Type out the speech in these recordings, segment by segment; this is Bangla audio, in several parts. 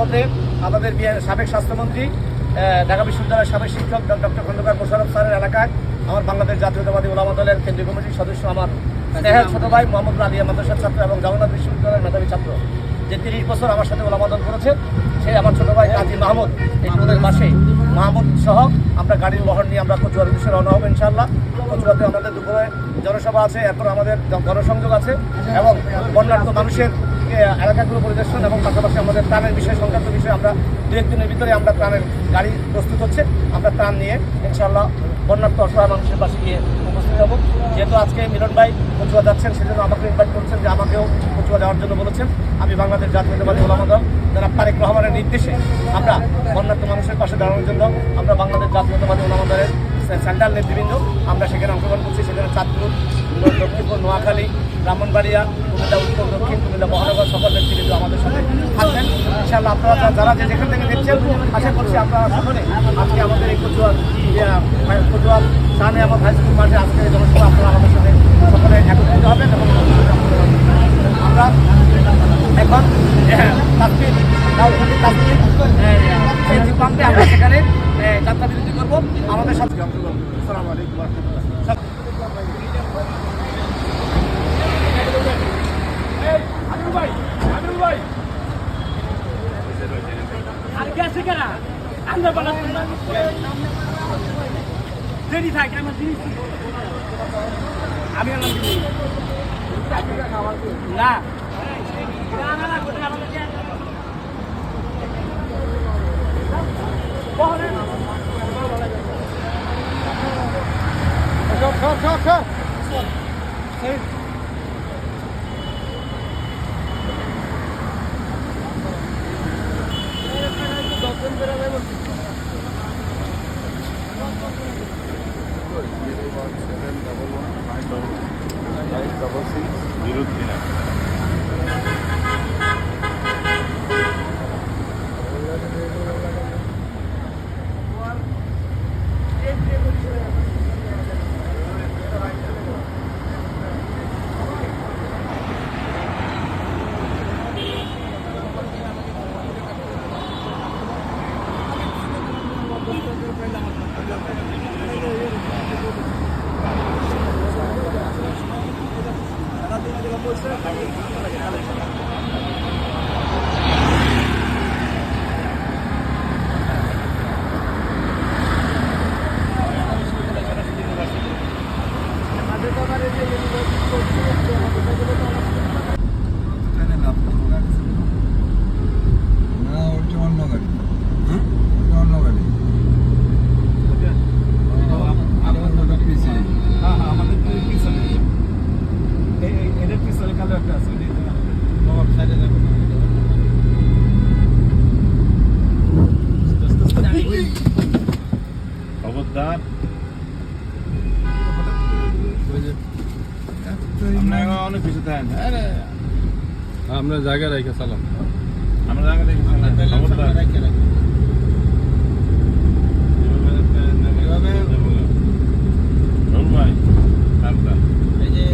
হতে আমাদের সাবেক স্বাস্থ্যমন্ত্রী ঢাকা বিশ্ববিদ্যালয়ের সাবেক শিক্ষক ডক্টর খন্দকার মোশারফ স্যারের এলাকায় আমার বাংলাদেশ জাতীয়তাবাদী ওলামা দলের কেন্দ্রীয় কমিটির সদস্য আমার স্নেহের ছোট ভাই মোহাম্মদ আলিয়া মাদ্রাসার ছাত্র এবং জগন্নাথ বিশ্ববিদ্যালয়ের মেধাবী ছাত্র। যে তিরিশ বছর আমার সাথে ওলামা দল করেছে, সে আমার ছোট ভাই কাজী মাহমুদ। এই টোলের মাসে মাহমুদ সহ আমরা গাড়ির বহর নিয়ে আমরা কচুয়ার উদ্দেশ্যে রওনা হব ইনশাল্লাহ কচুয়াতে আমাদের দুপুরে জনসভা আছে, এরপর আমাদের গণসংযোগ আছে এবং বন্যার্থ মানুষের এলাকাগুলো পরিদর্শন এবং পাশাপাশি আমাদের ত্রাণের বিষয়, সংক্রান্ত বিষয়ে আমরা দু একদিনের ভিতরে আমরা ত্রাণের গাড়ি প্রস্তুত হচ্ছে। আমরা ত্রাণ নিয়ে ইনশাল্লাহ বন্যার্থ অসহায় মানুষের পাশে গিয়ে উপস্থিত হব। যেহেতু আজকে মিলন ভাই কচুয়া যাচ্ছেন, সেজন্য আমাকে ইনভাইট করছেন যে আমাকেও কচুয়া যাওয়ার জন্য বলেছেন। আমি বাংলাদেশ জাতীয়তাবাদী ওলামা দল যারা তারেক রহমানের নির্দেশে আমরা বন্যার্থ মানুষের পাশে দাঁড়ানোর জন্য আমরা বাংলাদেশ জাতীয়তাবাদী ওলামা দলের সেন্ট্রাল নেতৃবৃন্দ আমরা সেখানে অংশগ্রহণ করছি, সেখানে চাঁদপুর দক্ষিণপুর নোয়াখালী ব্রাহ্মণবাড়িয়া কুমিল্লা উত্তর দক্ষিণ কুমিল্লা মহানগর সকল নেতৃবৃন্দ আমাদের সাথে থাকবেন। ইনশাআল্লাহ আপনারা যারা যে যেখান থেকে দেখছেন আশা করছি আপনারা সকলে আজকে আমাদের এই কচুয়ার ইয়া, কচুয়ার সামনে আমার হাই স্কুল মাঠে আজকে জনসভা আপনারা আমাদের সাথে 往后点 আমরা জায়গা রেখে চালাম আমরা আগে দেখি খবরদার এভাবে রুল ভাই সাবধান এই যে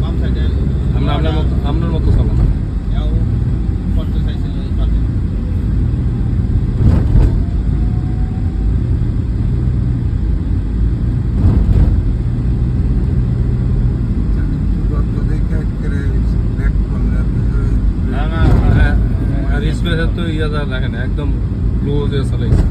বাম সাইডে আমরা আপনার মতো আপনার মতো চালাম এও করতে চাইছিল এই পাশে গত দেখে একেবারে ব্যাক করলে না না হ্যাঁ, আর স্পেসের তো ইয়ে যা দেখেন একদম ক্লোজ দিয়ে চালাইছে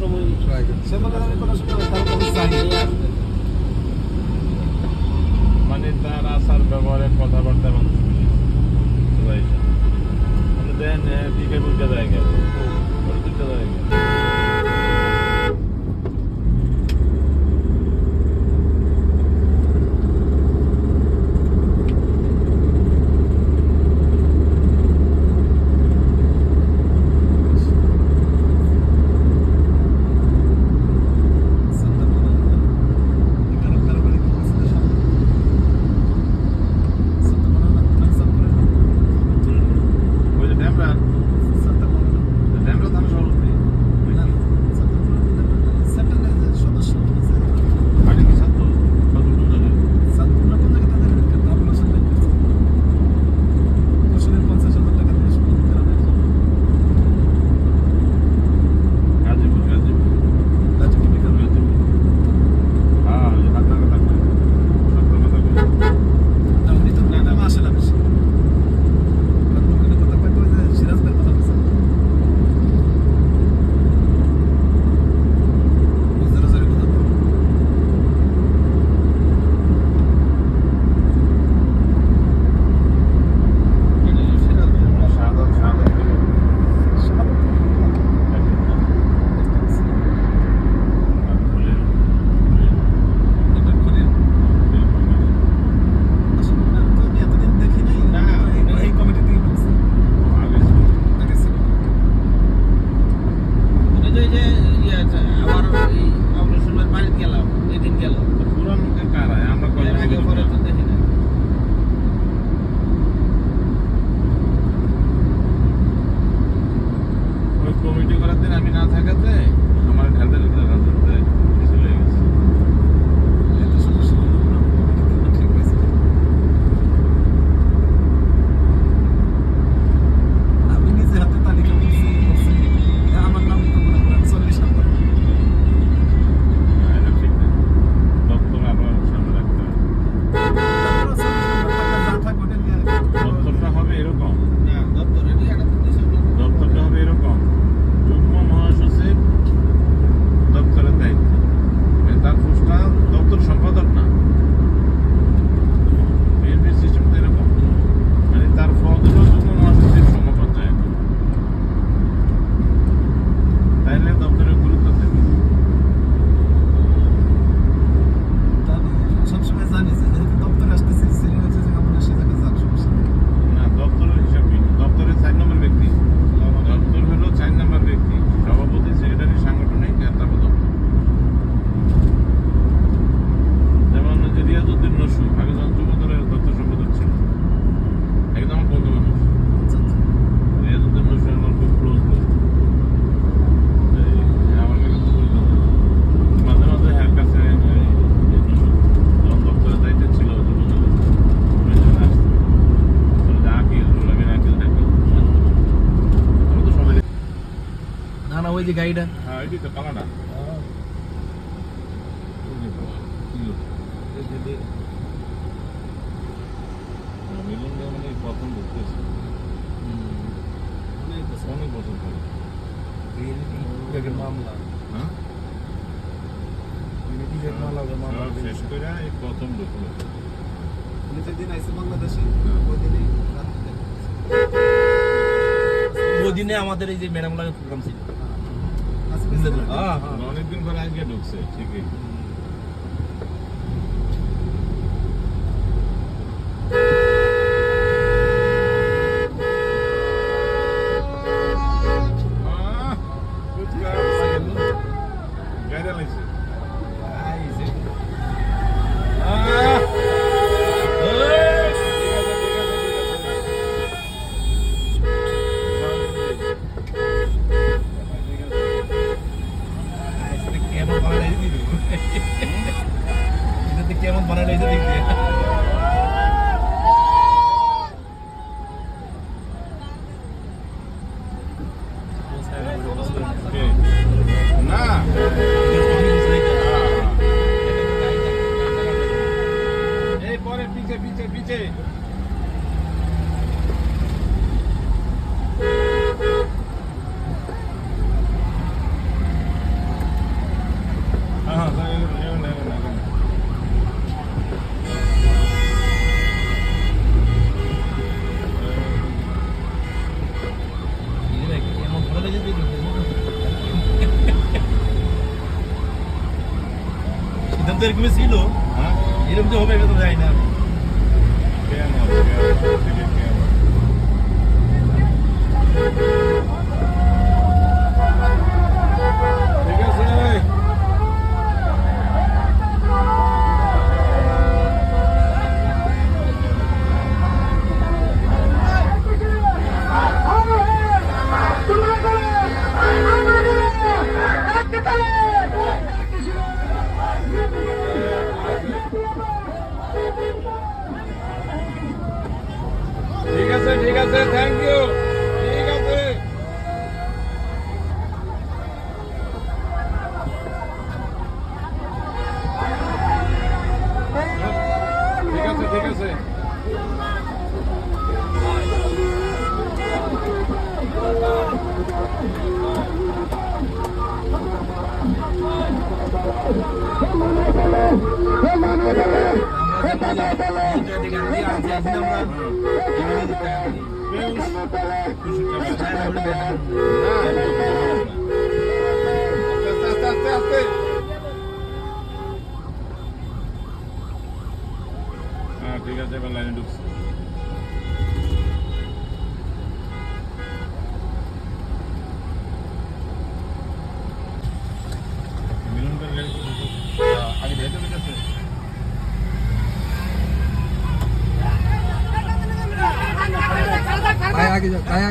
semana ওই যে গাড়িটা? হ্যাঁ ওই তো পালাটা মানে প্রথম ঢুকতেছে। মানে অনেক বছর ধরে। মামলা হ্যাঁ শেষ করে এই প্রথম ঢুকলো। উনি যেদিন আইসে বাংলাদেশে ওই দিনই আমাদের এই যে ম্যাডাম লাগে প্রোগ্রাম ছিল। से लगा नॉन इंडियन बनाएँगे लोग से ठीक है। সিদ্ধান্ত এরকম ছিল। হ্যাঁ? এরকম তো হবে এটা তো যাই না কেন Thank you. ঠিক আছে এবার লাইনে ঢুকছি মিলন করে গাড়ি আগে যেতে পেরেছে ভাই আগে যাক ভাই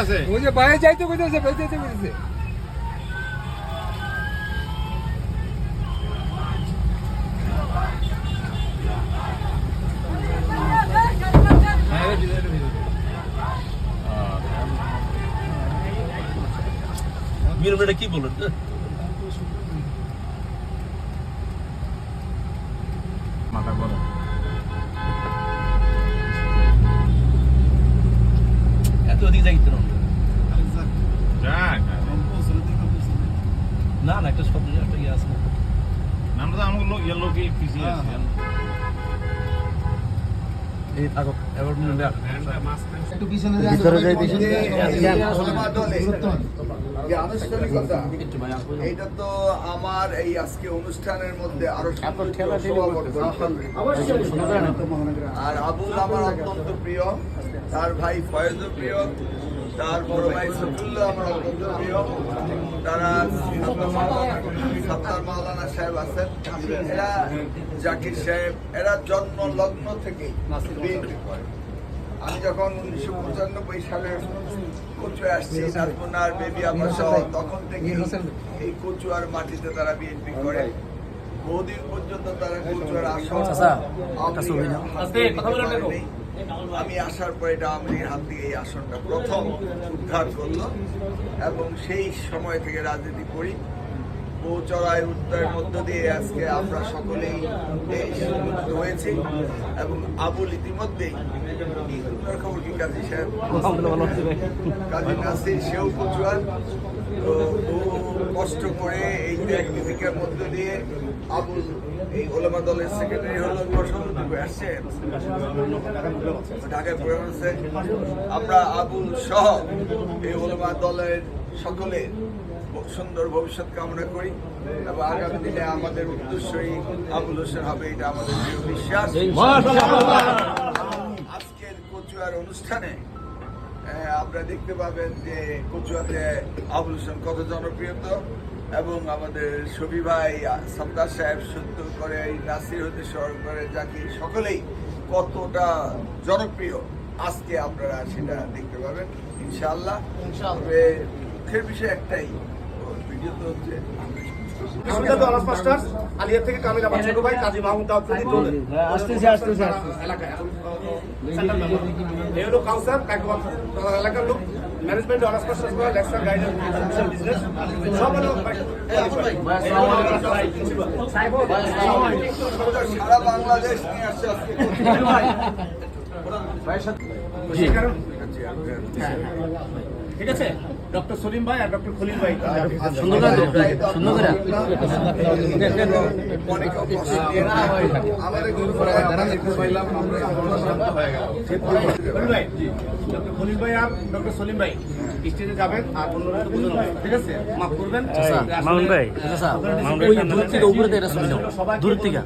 কইতাছে ওই যে বাইরে যাইতে কইতাছে বাইরে যাইতে কইতেছে। মিরমটা কি বলেন মাথা গরম এত অধিক যাইতে না যাক না না একটা শব্দ একটা ইয়ে আছে আমরা তো আমাকে লোক ইয়েলো কি পিছিয়ে আছে এই থাকো এবার একটু পিছনে ভিতরে যাই। আনুষ্ঠানিকতা। এইটা তো আমার এই আজকে অনুষ্ঠানের মধ্যে আরও আর আবুল আমার অত্যন্ত প্রিয়। তার ভাই ফয়েজও প্রিয়। তার বড় ভাই সফুল্লাহ আমার অত্যন্ত প্রিয়। তারা সত্তার মাওলানা সাহেব আছেন এরা জাকির সাহেব এরা জন্ম লগ্ন থেকেই বিএনপি করে। আমি যখন উনিশশো পঁচানব্বই সালে কচুয়া আসছি নাজমুনার বেবি আমার তখন থেকে এই কচুয়ার মাটিতে তারা বিএনপি করে। বহুদিন পর্যন্ত তারা কচুয়ার আসন আমি আসার পরে এটা আওয়ামী লীগের হাত থেকে এই আসনটা প্রথম উদ্ধার করল এবং সেই সময় থেকে রাজনীতি করি। চড়াই উত্তরের মধ্য দিয়ে আজকে আমরা সকলেই সুযোগ হয়েছি এবং আবুল ইতিমধ্যেই খবর কি, কাজী সাহেব? কাজী নাসির, সেও কচুয়ার তো বহু কষ্ট করে এই ত্যাগনীতিকের মধ্য দিয়ে আবুল এই ওলামা দলের সেক্রেটারি হলো প্রসন্ন আসছে ঢাকায় রয়েছে আমরা আবুল সহ এই ওলামা দলের সকলে সুন্দর ভবিষ্যৎ কামনা করি এবং আগামী দিনে আমাদের উদ্দেশ্যই আবুল হোসেন হবে এটা আমাদের দৃঢ় বিশ্বাস। আজকের কচুয়ার অনুষ্ঠানে আপনারা দেখতে পাবেন যে কচুয়াতে আবুল হোসেন কত জনপ্রিয়তা। এবং আমাদের শফি ভাই সত্তার সাহেব সত্য করে এই নাসির হতে স্মরণ করে জাকির সকলেই কতটা জনপ্রিয় আজকে আপনারা সেটা দেখতে পাবেন ইনশাআল্লাহ। তবে দুঃখের বিষয় একটাই ভিডিও তো হচ্ছে আলিয়া থেকে কামিল ছোট ভাই কাজী মাহমুদ আসতেছে আসতেছে এলাকায় ব্যাকওয়ার্ড এলাকার লোক। ম্যানেজমেন্ট অনার্স মাস্টার্স করা লেকচার গাইডেন্স বিজনেস সব হলো সারা বাংলাদেশ নিয়ে আসছে আজকে। ঠিক আছে? ডক্টর সলিম ভাই আর ডক্টর খলিল ভাই। ভাই ডক্টর খলিল ভাই আর ডক্টর সলিম ভাই স্টেজে যাবেন আর অন্যরা ঠিক আছে? মাফ করবেন। মামুন ভাই। থেকে উপরে থেকে দূর থেকে।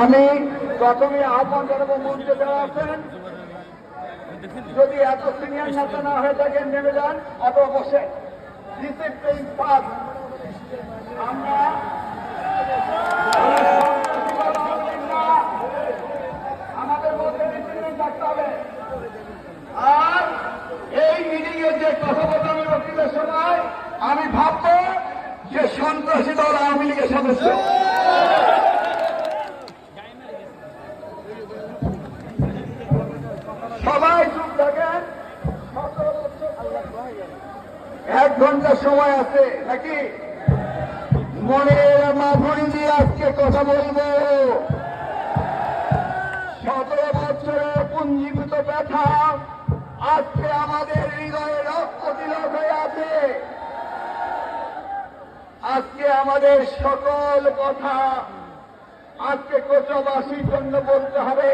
আমি প্রথমে আহ্বান জানাব মঞ্চে যারা আছেন। যদি এত সিনিয়র নেতা না হয়ে থাকেন, নেমে যান ডিসিপ্লিন পাস আমরা আমাদের মধ্যে থাকতে হবে। আর এই যে কথোপকথনের বক্তৃতার সময় আমি ভাববো যে সন্ত্রাসী দল আওয়ামী লীগের সদস্য। এক ঘণ্টা সময় আছে, নাকি? মনের মাধুরী দিয়ে আজকে কথা বলব। সতেরো বছরের পুঞ্জীভূত ব্যথা আজকে আমাদের হৃদয়ে রক্ত তিলক হয়ে আছে। আজকে আমাদের সকল কথা আজকে কোচবাসীর জন্য বলতে হবে।